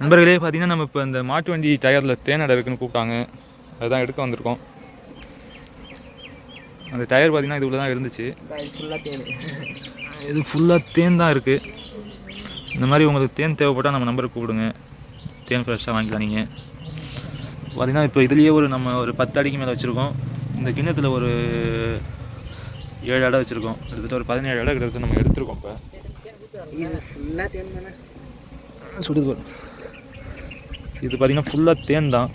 நண்பர்களே பார்த்தீங்கன்னா நம்ம இப்போ இந்த மாட்டு வண்டி டயரில் தேனடை இருக்குன்னு கூப்பிட்டாங்க. அதுதான் எடுக்க வந்திருக்கோம். அந்த டயர் பார்த்தீங்கன்னா இது உள்ள தான் இருந்துச்சு. இது ஃபுல்லாக தேன் தான் இருக்குது இந்த மாதிரி உங்களுக்கு தேன் தேவைப்பட்டால் நம்ம நம்பருக்கு கூப்பிடுங்க. தேன் ஃப்ரெஷ்ஷாக வாங்கிக்கலாம் நீங்கள் பார்த்தீங்கன்னா இப்போ இதுலேயே ஒரு நம்ம ஒரு பத்து அடிக்கு மேலே வச்சுருக்கோம். இந்த கிண்ணத்தில் ஒரு ஏழு இடம் வச்சுருக்கோம். கிட்டத்தட்ட ஒரு பதினேழு இடம் கிட்டத்தட்ட நம்ம எடுத்திருக்கோம் இப்போ. ஃபுல்லாக தேன் தானே சுடுது இது பார்த்தீங்கன்னா ஃபுல்லாக தேன் தான்.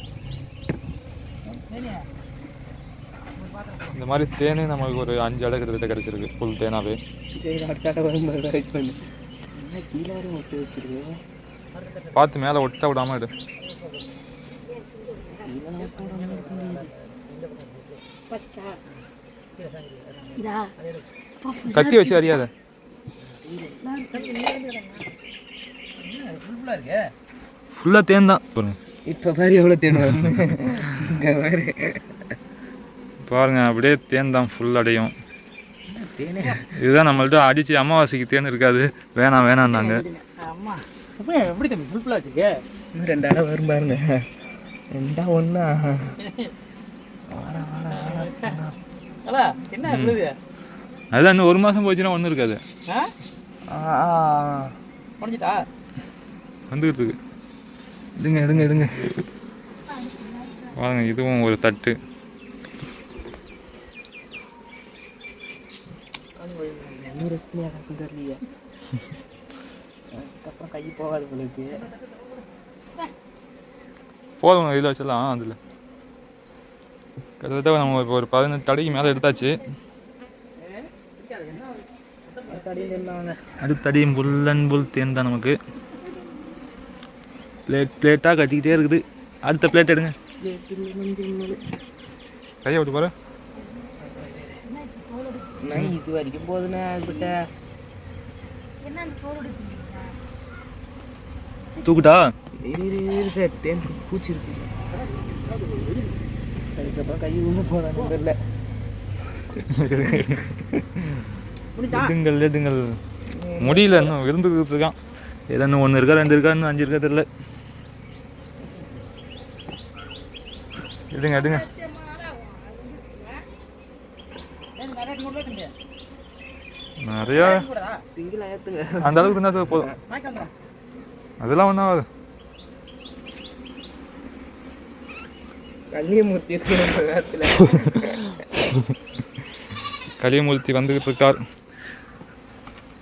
இந்த மாதிரி தேனே நமக்கு ஒரு அஞ்சு அடை கிட்டத்தட்ட கிடச்சிருக்கு ஃபுல் தேனாவே. பார்த்து மேலே ஒட்ட விடாம எடு கத்தி வச்சு அறியாத. ஃபுல்லாக தேன் தான். பாருங்க. இப்போ பாரு எவ்வளோ தேன் பாருங்க அப்படியே தேன் தான் ஃபுல் அடையும். தேனே இதுதான் நம்மள்ட்ட அடிச்சு அமாவாசைக்கு தேன் இருக்காது. வேணாம் வேணாம்னாங்க. அம்மா எப்படி தம்பி? ஃபுல் ஃபுல்லாக வச்சுக்க இன்னும் ரெண்டு இடம் வரும் பாருங்க. ரெண்டா ஒன்றா அதுதான் இன்னும் ஒரு மாதம் போச்சுன்னா ஒன்றும் இருக்காது. ஆ முடிஞ்சிட்டா வந்துக்கிட்டு இருக்கு எடுங்க எடுங்க எடுங்க. பாருங்க இதுவும் ஒரு தட்டு. அதுக்கப்புறம் கை போகாது உங்களுக்கு. போதும் இதில் வச்சிடலாம் அதில். கிட்டத்தட்ட நம்ம இப்போ ஒரு பதினெட்டு அடிக்கு மேலே எடுத்தாச்சு. தடியில் இருந்தாங்க அடுத்த அடி புல் அண்ட் புல் தேன் தான் நமக்கு பிளேட் பிளேட்டாக கட்டிக்கிட்டே இருக்குது. அடுத்த பிளேட் எடுங்க. கையை விட்டு பாரு. இது வரைக்கும் போதுண்ணே அதுக்கிட்ட தூக்குட்டா? இரு இரு, இருக்கு தேன் பூச்சி இருக்கு. அதுக்கப்புறம் கை உள்ள போனாங்க தெரியல எடுங்கள் எடுங்கள். முடியல இன்னும் இருந்துக்கிட்டு இருக்கான். ஏதோ இன்னும் ஒன்று இருக்கா ரெண்டு இருக்கா இன்னும் அஞ்சு இருக்கா தெரியல. எடுங்க எடுங்க. நிறைய அந்த அளவுக்கு இருந்தால் போதும். அதெல்லாம் ஒன்றும் ஆகாது. கன்னியமூர்த்தி இருக்கு நம்ம நேரத்தில். கலியமூர்த்தி வந்துக்கிட்டு இருக்கார்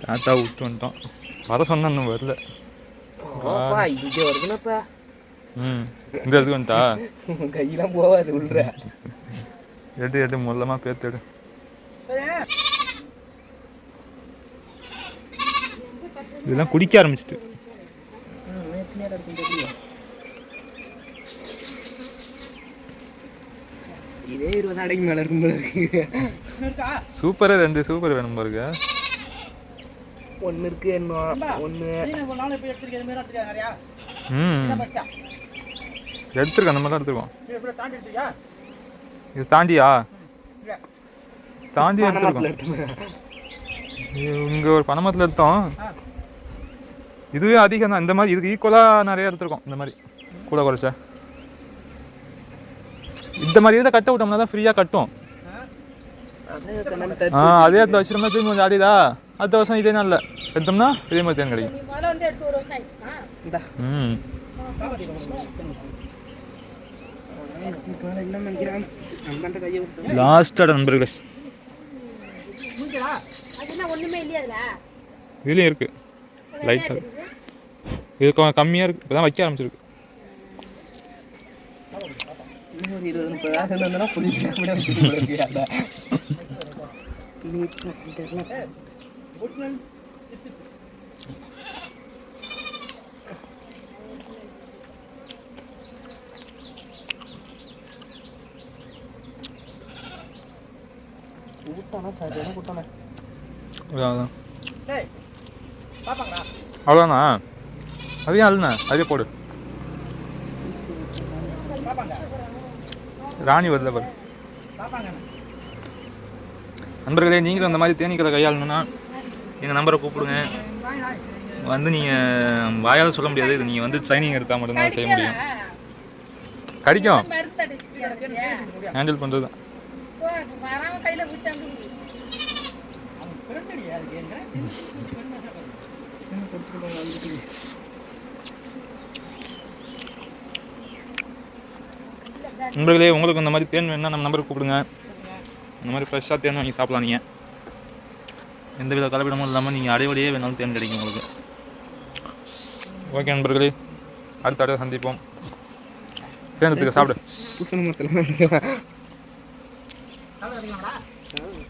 டாட்டா விட்டு வந்துட்டோம். வர சொன்னா இன்னும் வரல. ம் இந்த இடத்துக்கு வந்துட்டா? கையெல்லாம் போகாது உள்ள. எடு எடு மொல்லமாக பேத்து எடு. இதெல்லாம் குடிக்க ஆரம்பிச்சிட்டு. இதே இருபது அடைக்கு மேலே இருக்கும் போல இருக்கு. இருக்கா சூப்பரே ரெண்டு சூப்பர் வேணும் பாருங்க. ஒன்று இருக்கு என்ன? ஒன்று ம். எடுத்துருக்கோம் அந்த மாதிரி தான் எடுத்துருக்கோம். இது தாண்டியா? தாண்டி எடுத்துருக்கோம். இங்கே ஒரு பணமத்தில் எடுத்தோம். இதுவே அதிகம் தான். இந்த மாதிரி இதுக்கு ஈக்குவலாக நிறைய எடுத்திருக்கோம். இந்த மாதிரி. கூட குறைச்சா. இந்த மாதிரி இதில் கட்ட விட்டோம்னா தான் ஃப்ரீயாக கட்டும். ஆ அதே இடத்துல வச்சிருந்தா திரும்பி கொஞ்சம் ஆடிதா அடுத்த வருஷம் இதே நாளில் எடுத்தோம்னா இதே மாதிரி தேன் கிடைக்கும். ம். லாஸ்ட்டாக நண்பர்களே. இதுலேயும் இருக்குது லைட்டாக இது கொஞ்சம் கம்மியாக இருக்குது இப்போ தான் வைக்க ஆரம்பிச்சிருக்கு இன்னும் ஒரு இருபது முப்பதாயிரம் வந்தோம்னா புள்ளி அப்படியே வச்சுட்டு போட முடியாதா இருபது சரியான கூட்டானா அதான் டேய் பாப்பாங்களா அது ஏன் அழுண்ணா அதே போடு. பாப்பாங்க ராணி வருது பாரு நண்பர்களே நீங்களும் அந்த மாதிரி தேனீக்களை கையாளணும்னா எங்கள் நம்பரை கூப்பிடுங்க. வந்து நீங்கள் வாயால் சொல்ல முடியாது. இது நீங்கள் வந்து ட்ரைனிங் எடுத்தால் மட்டும்தான் செய்ய முடியும். கடிக்கும். ஹேண்டில் பண்ணுறது தான். நண்பர்களே உங்களுக்கு இந்த மாதிரி தேன் வேணும்னா நம்ம நம்பருக்கு கூப்பிடுங்க. இந்த மாதிரி ஃப்ரெஷ்ஷாக தேன் வாங்கி சாப்பிடலாம் நீங்கள் எந்த வித கலப்பிடமும் இல்லாமல் நீங்கள் அடைவடையே வேணாலும் தேன் கிடைக்கும் உங்களுக்கு. ஓகே நண்பர்களே அடுத்த அடுத்த சந்திப்போம். தேன் எடுத்துக்க சாப்பிடு. சாப்பிட